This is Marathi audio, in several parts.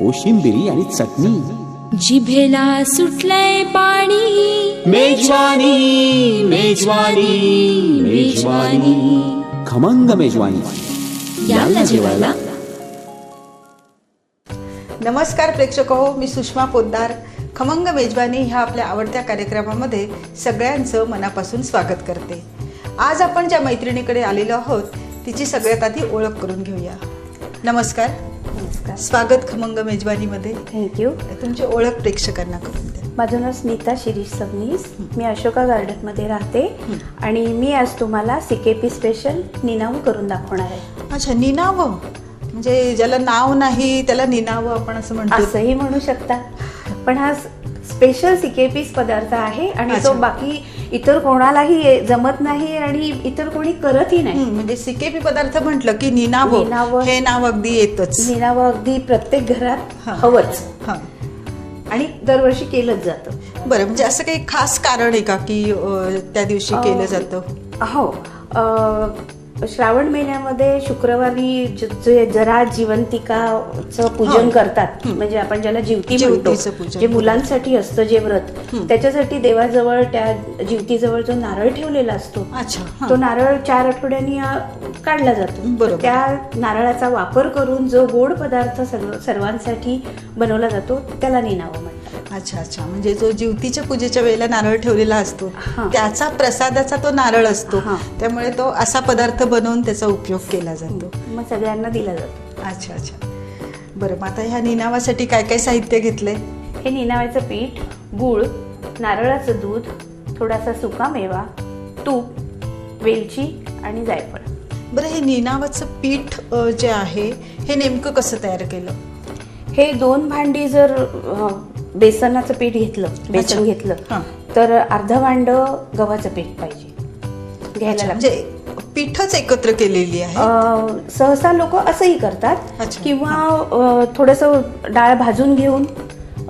कोशिंबिरी आणि चटणी. जिभेला सुटलंय पाणी. मेजवानी मेजवानी मेजवानी. खमंग मेजवानी. याल जेवायला. नमस्कार प्रेक्षक हो मी सुषमा पोद्दार. खमंग मेजवानी ह्या आपल्या आवडत्या कार्यक्रमामध्ये सगळ्यांचं मनापासून स्वागत करते. आज आपण ज्या मैत्रिणीकडे आलेलो आहोत तिची सगळ्यात आधी ओळख करून घेऊया. नमस्कार. नमस्कार. स्वागत खमंग मेजवानीमध्ये. थँक्यू तुमची ओळख प्रेक्षकांना करून द्या. माझं नाव स्मिता शिरीष सबनीस मी अशोका गार्डनमध्ये राहते. आणि मी आज तुम्हाला सिकेपी स्पेशल निनाव करून दाखवणार आहे. अच्छा निनाव? म्हणजे ज्याला नाव नाही त्याला निनाव आपण असं म्हणतो. असंही म्हणू शकता. पण हा स्पेशल सिकेपीस पदार्थ आहे आणि तो. बाकी इतर कोणालाही जमत नाही आणि इतर कोणी करतही नाही. म्हणजे सिकेपी पदार्थ म्हटलं की निनाव. निनाव. हे नाव अगदी येतच. निनाव अगदी प्रत्येक घरात. हवंच. आणि दरवर्षी केलंच जातं. बरं म्हणजे असं काही खास कारण आहे का की त्या दिवशी केलं जातं? हो. श्रावण महिन्यामध्ये शुक्रवारी ज- जरा जिवंतिकाचं पूजन. करतात म्हणजे आपण ज्याला जिवती म्हणतो. जे मुलांसाठी असतं जे व्रत त्याच्यासाठी देवाजवळ त्या जिवतीजवळ जो नारळ ठेवलेला असतो. तो नारळ चार आठवड्यांनी काढला जातो. त्या नारळाचा वापर करून जो गोड पदार्थ सर्व सर्वांसाठी बनवला जातो त्याला निनावं म्हणतात अच्छा अच्छा. म्हणजे जो जिवतीच्या पूजेच्या वेळेला नारळ ठेवलेला असतो. त्याचा प्रसादाचा तो नारळ असतो. त्यामुळे तो असा पदार्थ बनवून त्याचा उपयोग केला जातो. मग सगळ्यांना दिला जातो. अच्छा अच्छा. बरं मग आता ह्या निनावासाठी काय काय साहित्य घेतलंय? हे निनाव्याचं पीठ गूळ नारळाचं दूध थोडासा सुका मेवा तूप वेलची आणि जायफळ. बरं हे निनावाचं पीठ जे आहे हे नेमकं कसं तयार केलं? हे दोन भांडी जर बेसनाचं पीठ घेतलं बेसन. घेतलं हां. तर अर्ध भांड गव्हाचं पीठ पाहिजे घ्यायला अच्छा, लागतं म्हणजे पीठच एकत्र केलेली आहे अ, सहसा लोक असंही करतात अच्छा. किंवा थोडंसं डाळ भाजून घेऊन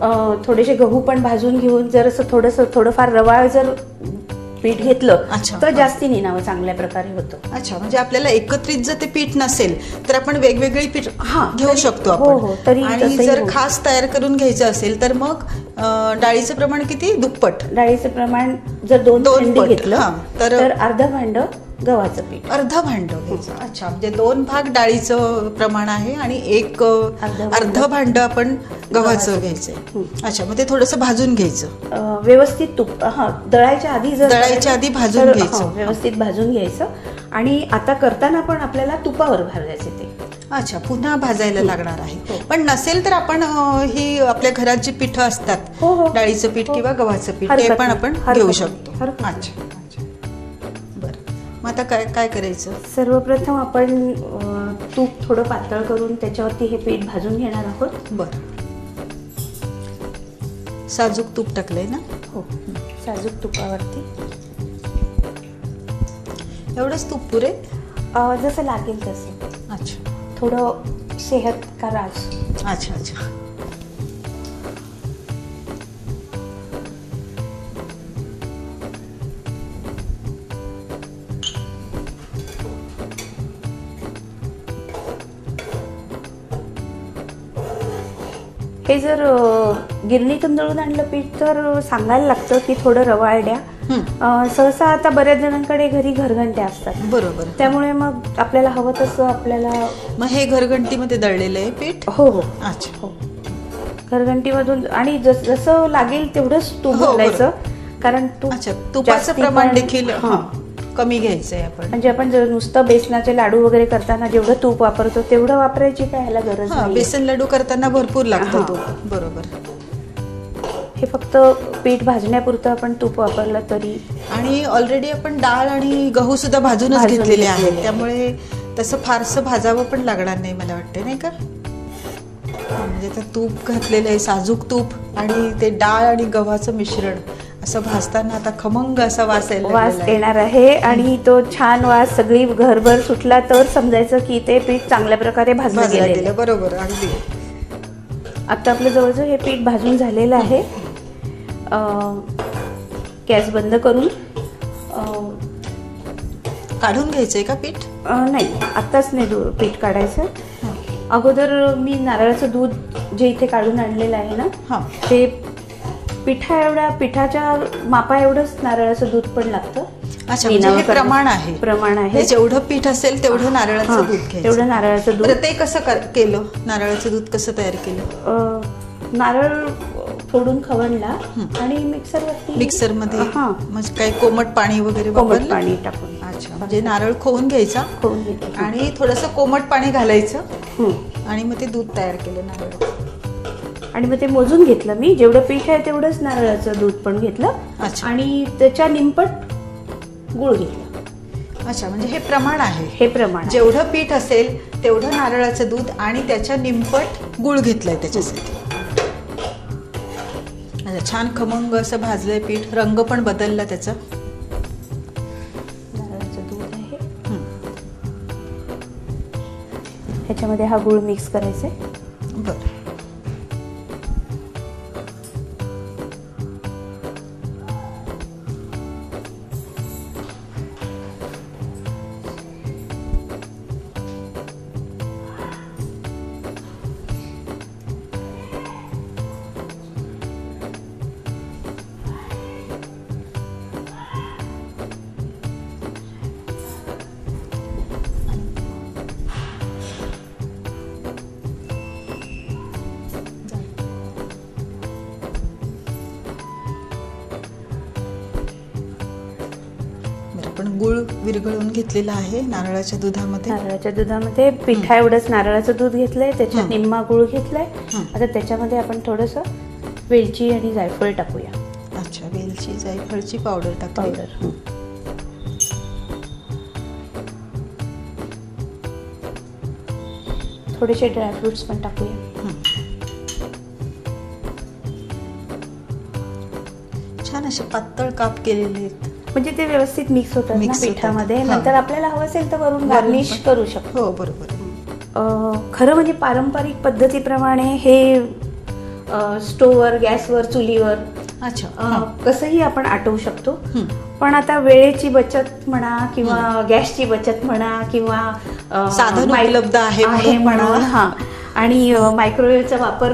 अ, थोडेसे गहू पण भाजून घेऊन जर असं थोडंसं थोडंफार रवाळ जर पीठ घेतलं अच्छा. तर जास्ती निनावं चांगल्या प्रकारे होतं अच्छा म्हणजे आपल्याला एकत्रित जर ते पीठ नसेल तर आपण वेगवेगळी पीठ हां, घेऊ तरी- शकतो हो, आपण हो, तरी आणि तसंही जर होईल. खास तयार करून घ्यायचं असेल तर मग अं, डाळीचं प्रमाण किती दुप्पट डाळीचं प्रमाण जर दोन दोन भांडी पट, घेतलं हां, तर- तर अर्ध भांड गव्हाचं पीठ अर्ध भांड घ्यायचं अच्छा म्हणजे दोन भाग डाळीचं प्रमाण आहे आणि एक अर्ध भांड. आपण गव्हाचं घ्यायचंय अच्छा मग ते थोडंसं भाजून घ्यायचं व्यवस्थित तुप हा दळायच्या आधी जर दळायच्या आधी भाजून तर, घ्यायचं. हो, व्यवस्थित भाजून घ्यायचं आणि आता करताना पण आपल्याला तुपावर भाजायचे ते अच्छा पुन्हा भाजायला लागणार हो. आहे पण नसेल तर आपण ही आपल्या घरात जी पिठं असतात हो, हो. डाळीचं पीठ हो. किंवा गव्हाचं पीठ ते पण. आपण घेऊ. शकतो. अच्छा मग आता काय काय करायचं? सर्वप्रथम आपण अ, तूप थोडं पातळ करून त्याच्यावरती हे पीठ भाजून घेणार आहोत. बरं. साजूक तूप टाकलंय ना? हो. साजूक तुपावरती. एवढंच तूप पुरे? अ, जसं लागेल तसं. अच्छा. थोडं सेहत का राज. अच्छा अच्छा. हे जर अ, गिरणीतून दळून आणलं पीठ तर सांगायला लागतं की थोडं रवाळ द्या. अ, सहसा आता बऱ्याच जणांकडे घरी घरघंट्या असतात. बरोबर. त्यामुळे मग आपल्याला हवं तसं आपल्याला मग हे घरघंटीमध्ये दळलेलं आहे पीठ? हो हो. अच्छा. हो. घरघंटीमधून आणि जस जसं लागेल तेवढंच तूप हो, घालायचं. कारण तूप अच्छा तुपाचं प्रमाण देखील कमी घ्यायचंय आपण. म्हणजे आपण जर नुसतं बेसनाचे लाडू वगैरे करताना जेवढं तूप वापरतो तेवढं वापरायची काय ह्याला गरज हा नाही बेसन लाडू करताना भरपूर लागतो हां. तो. बरोबर. हे फक्त पीठ भाजण्यापुरतं आपण तूप वापरलं तरी. आणि ऑलरेडी आपण डाळ आणि गहू सुद्धा भाजूनच भाजून घेतलेले घेतलेले आहेत. आहे. त्यामुळे तसं फारसं भाजावं पण लागणार नाही मला वाटते नाही का? म्हणजे ते तूप घातलेलं आहे साजूक तूप आणि ते डाळ आणि गव्हाचं मिश्रण. असं भाजताना आता खमंग असा वास वास. येणार आहे आणि तो छान वास सगळी घरभर सुटला तर समजायचं की ते पीठ चांगल्या प्रकारे भाजलं गेलेलं आहे. बरोबर अगदी. आता आपलं जवळजवळ हे पीठ भाजून झालेलं आहे. अं, गॅस बंद करून. अं, काढून घ्यायचंय का पीठ? अं, नाही आत्ताच नाही दू- पीठ काढायचं. अगोदर मी नारळाचं दूध जे इथे काढून आणलेलं आहे ना हा. ते पिठा एवढ्या पिठाच्या मापा एवढंच नारळाचं दूध पण लागतं. अच्छा म्हणजे हे. प्रमाण आहे. प्रमाण आहे. जेवढं पीठ असेल तेवढं नारळाचं दूध घ्यायचं. तेवढं नारळाचं दूध. बरं ते कसं कर- केलं? नारळाचं दूध कसं तयार केलं? अं, नारळ फोडून खवणला आणि मिक्सरवरती मिक्सरमध्ये हां. म्हणजे काही कोमट पाणी वगैरे कोमट वापरलं? पाणी टाकून. अच्छा म्हणजे नारळ खोवून घ्यायचा? खोवून घेतलं आणि थोडंसं कोमट पाणी घालायचं? हं. आणि मग ते दूध तयार केलं नारळ आणि मग ते मोजून घेतलं मी. जेवढं पीठ आहे तेवढंच नारळाचं दूध पण घेतलं. अच्छा. आणि त्याच्या निंपट गुळ घेतला. अच्छा म्हणजे हे प्रमाण आहे. हे प्रमाण आहे. जेवढं पीठ असेल तेवढं नारळाचं दूध आणि त्याच्या निंपट गुळ घेतलाय त्याच्यासाठी. अच्छा छान खमंग असं भाजलंय पीठ. रंग पण बदलला त्याचा. नारळाचं दूध आहे. ह्याच्यामध्ये हा गुळ मिक्स करायचा आहे विरघळून घेतलेला आहे नारळाच्या दुधामध्ये? नारळाच्या दुधामध्ये पिठा एवढंच नारळाचं दूध घेतलंय त्याच्यात. निम्मा गुळ घेतलाय. आता त्याच्यामध्ये आपण थोडस वेलची आणि जायफळ टाकूया. अच्छा वेलची जायफळची पावडर टाकली पावडर. थोडेसे ड्रायफ्रुट्स पण टाकूया. छान असे पातळ काप केलेले आहेत. म्हणजे ते व्यवस्थित मिक्स होतात ना होतात. पिठामध्ये हां. नंतर आपल्याला हवं असेल तर वरून गार्निश. करू शकतो हो बरोबर. अं, खरं म्हणजे पारंपरिक पद्धतीप्रमाणे हे स्टोवर गॅसवर चुलीवर अच्छा अं, हां. कसंही आपण आटवू शकतो हं. पण आता वेळेची बचत म्हणा किंवा गॅसची बचत म्हणा किंवा अं, साधन उपलब्ध आहे म्हणून म्हणून म्हणा. हा आणि मायक्रोवेव्हचा वापर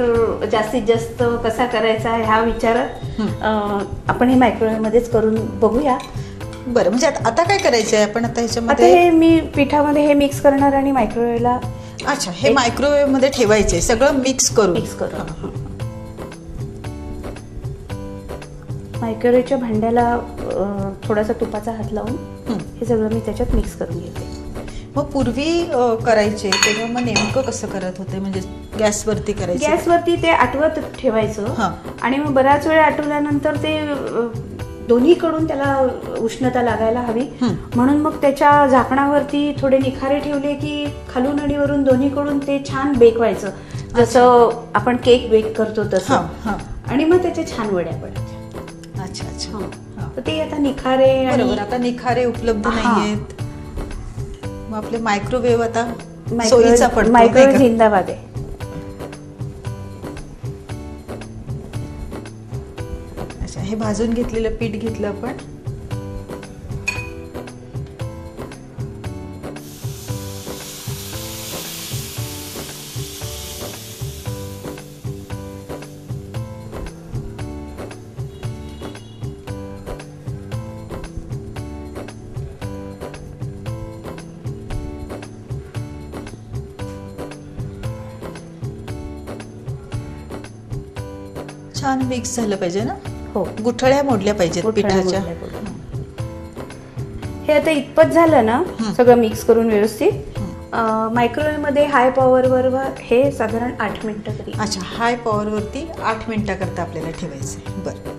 जास्तीत जास्त कसा करायचा ह्या विचारात आपण हे मायक्रोवेव्ह मध्येच करून बघूया. बरं म्हणजे आता काय करायचं आहे आपण आता आता ह्याच्यामध्ये हे मी पिठामध्ये हे मिक्स करणार आणि मायक्रोवेव्हला अच्छा हे मायक्रोवेव्हमध्ये ठेवायचे सगळं मिक्स करून. मिक्स करू मायक्रोवेव्हच्या भांड्याला थोडासा तुपाचा हात लावून हं. हे सगळं मी त्याच्यात मिक्स करून घेते. मग पूर्वी करायचे. तेव्हा मग नेमकं कसं करत होते? म्हणजे गॅसवरती करायचे. गॅसवरती ते आठवत ठेवायचं. आणि मग बराच वेळ आठवल्यानंतर ते दोन्हीकडून त्याला उष्णता लागायला हवी. म्हणून मग त्याच्या झाकणावरती थोडे निखारे ठेवले की खालून आणि वरून दोन्हीकडून ते छान बेक व्हायचं. जसं आपण केक बेक करतो तसं. आणि मग त्याच्या छान वड्या पडायच्या. अच्छा अच्छा. हां. ते आता निखारे बरोबर. आता निखारे उपलब्ध. नाहीयेत. मग आपले मायक्रोवेव्ह आता सोयीचा पडतो नाही मायक्रोवेव्ह? जिंदाबाद आहे अच्छा हे भाजून घेतलेलं पीठ घेतलं आपण छान मिक्स झालं पाहिजे ना? हो. गुठळ्या मोडल्या पाहिजेत गुठळ्या पिठाच्या. मोडल्या पाहिजेत. हे आता इतपत झालं ना सगळं मिक्स करून व्यवस्थित. मायक्रोवेव्हमध्ये हाय पॉवरवर हे साधारण आठ मिनिटं तरी. अच्छा हाय पॉवर वरती आठ मिनिटाकरता आपल्याला ठेवायचं बरं.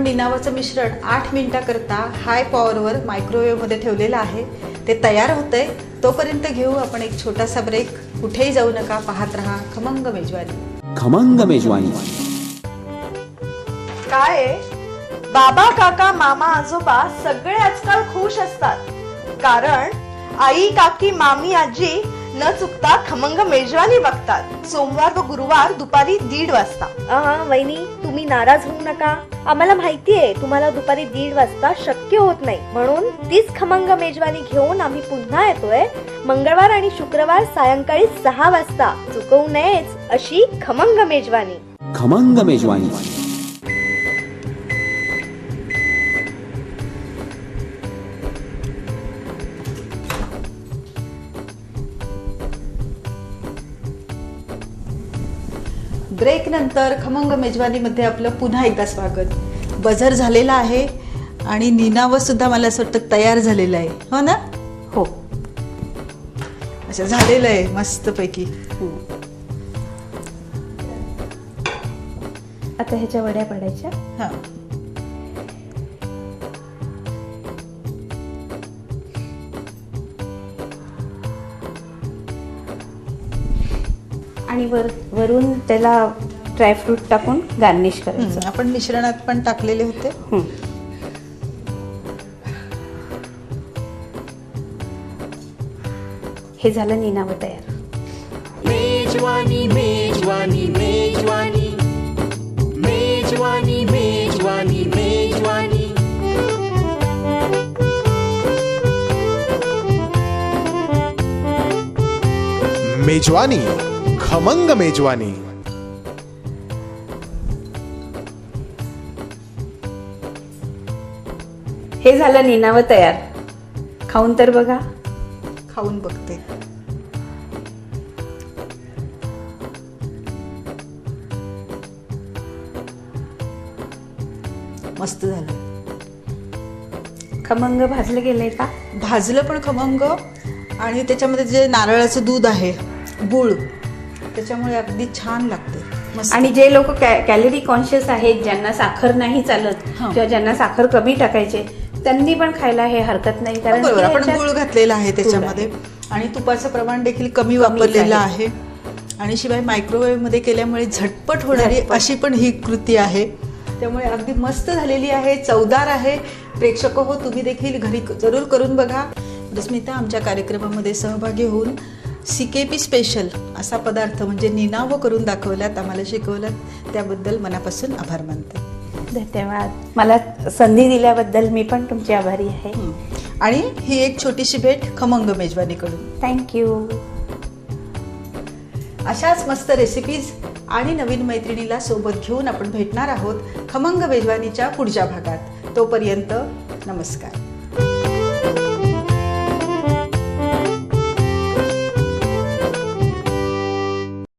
आपण निनावाचं मिश्रण आठ मिनिटाकरता हाय पॉवरवर मायक्रोवेव्हमध्ये ठेवलेलं आहे. ते तयार होतंय. तोपर्यंत घेऊ आपण एक छोटासा ब्रेक कुठेही जाऊ नका. पाहत राहा खमंग मेजवानी. खमंग मेजवानी. काय आहे? बाबा काका मामा आजोबा सगळे आजकाल खुश असतात. कारण आई काकी मामी आजी न चुकता खमंग मेजवानी बघतात. सोमवार व गुरुवार दुपारी दीड वाजता. अहा वहिनी तुम्ही नाराज होऊ नका. आम्हाला माहितीये तुम्हाला दुपारी दीड वाजता शक्य होत नाही. म्हणून तीच खमंग मेजवानी घेऊन आम्ही पुन्हा येतोय. मंगळवार आणि शुक्रवार सायंकाळी सहा वाजता. चुकवू नयेच अशी खमंग मेजवानी. खमंग मेजवानी. ब्रेक नंतर खमंग मेजवानीमध्ये आपलं पुन्हा एकदा स्वागत. बझर झालेला आहे आणि निनावं सुद्धा मला असं वाटतं तयार झालेलं आहे. हो ना? हो. अच्छा झालेलं आहे. मस्तपैकी. आता ह्याच्या वड्या पडायच्या. हां. आणि वर वरून त्याला ड्रायफ्रूट टाकून गार्निश करायचं. आपण मिश्रणात पण टाकलेले होते. हं. हे झालं निनावं तयार. मेजवानी मेजवानी मेजवानी. मेजवानी मेजवानी मेजवानी. मेजवानी. खमंग मेजवानी. हे झालं निनावं तयार. खाऊन तर बघा. खाऊन बघते. मस्त झालं. खमंग भाजलं गेलंय का? भाजलं पण खमंग आणि त्याच्यामध्ये जे नारळाचं दूध आहे गुळ त्याच्यामुळे अगदी छान लागते. आणि जे लोक कॅलरी कॉन्शियस आहेत ज्यांना साखर नाही चालत हा. किंवा ज्यांना साखर कमी टाकायचे त्यांनी पण खायला हे हरकत नाही. कारण बरोबर. की आपण गुळ घातलेला आहे त्याच्यामध्ये. आणि तुपाचं प्रमाण देखील कमी वापरलेलं आहे. आणि शिवाय मायक्रोवेव्हमध्ये केल्यामुळे झटपट होणारी अशी पण ही कृती आहे. त्यामुळे अगदी मस्त झालेली आहे चवदार आहे. प्रेक्षक हो तुम्ही देखील घरी जरूर करून बघा. रश्मिता आमच्या कार्यक्रमामध्ये सहभागी होऊन सी के पी स्पेशल असा पदार्थ म्हणजे निनावं करून दाखवल्यात आम्हाला शिकवल्यात. त्याबद्दल मनापासून आभार मानते. धन्यवाद. मला संधी दिल्याबद्दल मी पण तुमची आभारी आहे. आणि ही एक छोटीशी भेट खमंग मेजवानीकडून. थँक्यू अशाच मस्त रेसिपीज आणि नवीन मैत्रिणीला सोबत घेऊन आपण भेटणार आहोत खमंग मेजवानीच्या पुढच्या भागात. तोपर्यंत नमस्कार.